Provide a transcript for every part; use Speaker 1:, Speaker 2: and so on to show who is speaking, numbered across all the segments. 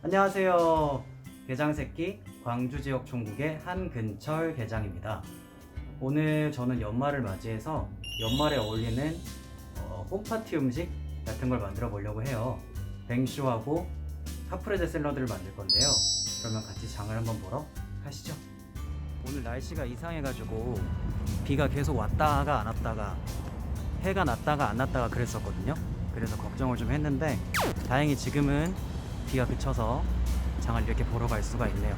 Speaker 1: 안녕하세요. 게장새끼 광주 지역 총국의 한근철 게장입니다. 오늘 저는 연말을 맞이해서 연말에 어울리는 어, 홈파티 음식 같은 걸 만들어 보려고 해요. 뱅쇼하고 카프레제 샐러드를 만들 건데요. 그러면 같이 장을 한번 보러 가시죠. 오늘 날씨가 이상해가지고 비가 계속 왔다가 안 왔다가 해가 났다가 안 났다가 그랬었거든요. 그래서 걱정을 좀 했는데 다행히 지금은 비가 그쳐서 장을 이렇게 보러 갈 수가 있네요.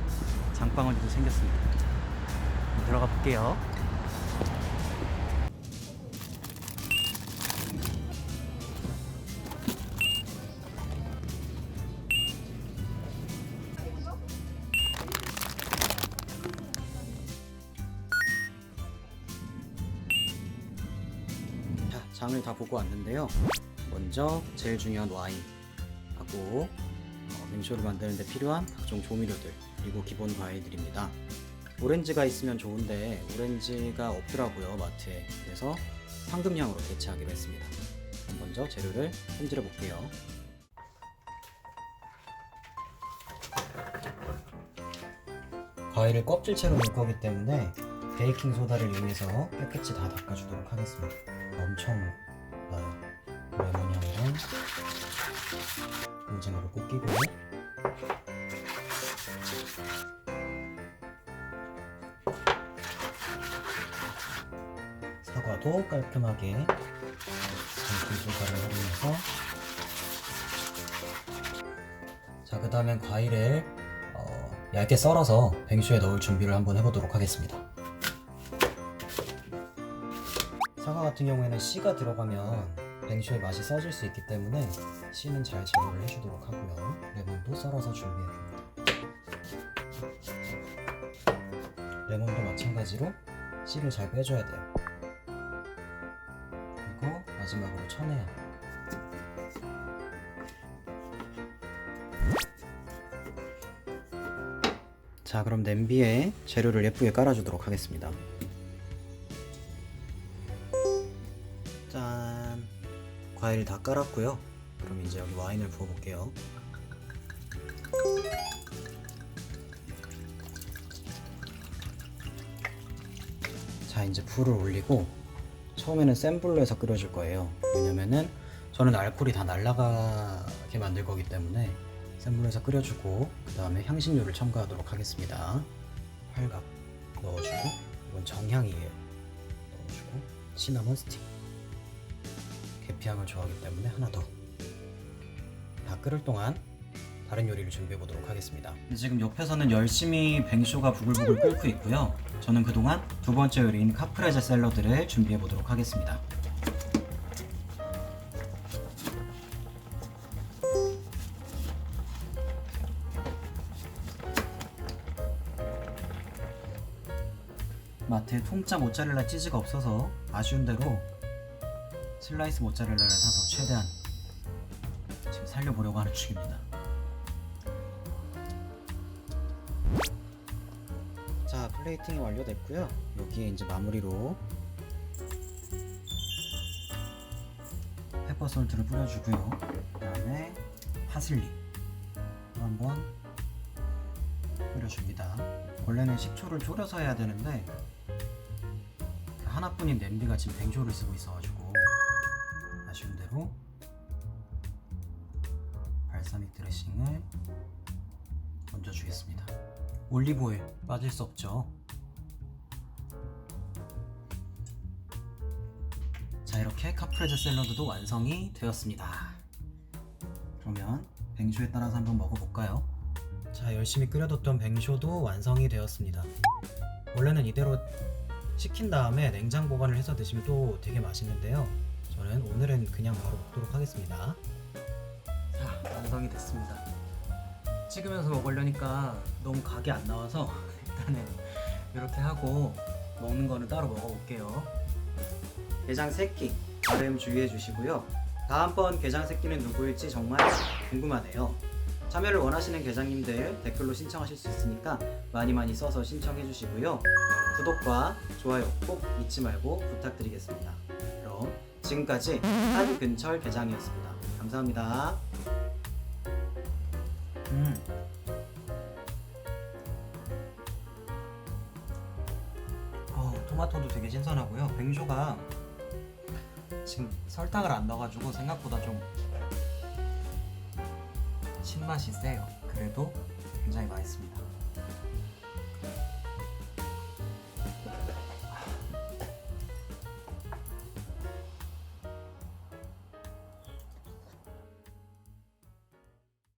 Speaker 1: 장방울도 생겼습니다. 들어가 볼게요. 자, 장을 다 보고 왔는데요. 먼저 제일 중요한 와인 하고 어, 맹쇼를 만드는데 필요한 각종 조미료들 그리고 기본 과일들입니다. 오렌지가 있으면 좋은데 오렌지가 없더라고요 마트에 그래서 황금향으로 대체하기로 했습니다. 먼저 재료를 손질해 볼게요. 과일을 껍질채로 넣을 거기 때문에 베이킹 소다를 이용해서 깨끗이 다 닦아주도록 하겠습니다. 엄청 오징어를 꼭 끼고 사과도 깔끔하게 베이킹 소다를 활용해서 자, 그 다음엔 과일을 어, 얇게 썰어서 뱅쇼에 넣을 준비를 한번 해보도록 하겠습니다. 사과 같은 경우에는 씨가 들어가면 뱅쇼의 맛이 써질 수 있기 때문에 씨는 잘 제거를 해주도록 하고요. 레몬도 썰어서 준비해줍니다. 레몬도 마찬가지로 씨를 잘 빼줘야 돼요. 그리고 마지막으로 천혜향. 자 그럼 냄비에 재료를 예쁘게 깔아주도록 하겠습니다. 과일 다 깔았고요. 그럼 이제 여기 와인을 부어볼게요. 자 이제 불을 올리고 처음에는 센 불로 해서 끓여줄 거예요. 왜냐면은 저는 알코올이 다 날아가게 만들 거기 때문에 센 불로 해서 끓여주고 그 다음에 향신료를 첨가하도록 하겠습니다. 활각 넣어주고 이건 정향이에요. 넣어주고 시나몬 스틱 계 피향을 좋아하기 때문에 하나 더. 다 끓을 동안 다른 요리를 준비해 보도록 하겠습니다. 지금 옆에서는 열심히 뱅쇼가 부글부글 끓고 있고요. 저는 그동안 두 번째 요리인 카프레제 샐러드를 준비해 보도록 하겠습니다. 마트에 통짜 모짜렐라 치즈가 없어서 아쉬운 대로 슬라이스 모짜렐라를 사서 최대한 지금 살려보려고 하는 중입니다. 자 플레이팅이 완료됐고요. 여기에 이제 마무리로 페퍼 솔트를 뿌려주고요. 그다음에 파슬리 또 한번 뿌려줍니다. 원래는 식초를 졸여서 해야 되는데 그 하나뿐인 냄비가 지금 뱅쇼를 쓰고 있어가지고 아쉬운 대로 발사믹 드레싱을 얹어주겠습니다. 올리브오일 빠질 수 없죠. 자 이렇게 카프레제 샐러드도 완성이 되었습니다. 그러면 뱅쇼에 따라서 한번 먹어볼까요? 자 열심히 끓여뒀던 뱅쇼도 완성이 되었습니다. 원래는 이대로 식힌 다음에 냉장 보관을 해서 드시면 또 되게 맛있는데요. 저는 오늘은 그냥 바로 먹도록 하겠습니다. 자 완성이 됐습니다. 찍으면서 먹으려니까 너무 각이 안 나와서 일단은 이렇게 하고 먹는 거는 따로 먹어볼게요. 게장 새끼 발음 주의해 주시고요. 다음번 게장 새끼는 누구일지 정말 궁금하네요. 참여를 원하시는 게장님들 댓글로 신청하실 수 있으니까 많이 많이 써서 신청해 주시고요. 구독과 좋아요 꼭 잊지 말고 부탁드리겠습니다. 지금까지 한근철 대장이었습니다. 감사합니다. 음. 어, 토마토도 되게 신선하고요. 뱅쇼가 지금 설탕을 안 넣어가지고 생각보다 좀 신맛이 세요. 그래도 굉장히 맛있습니다.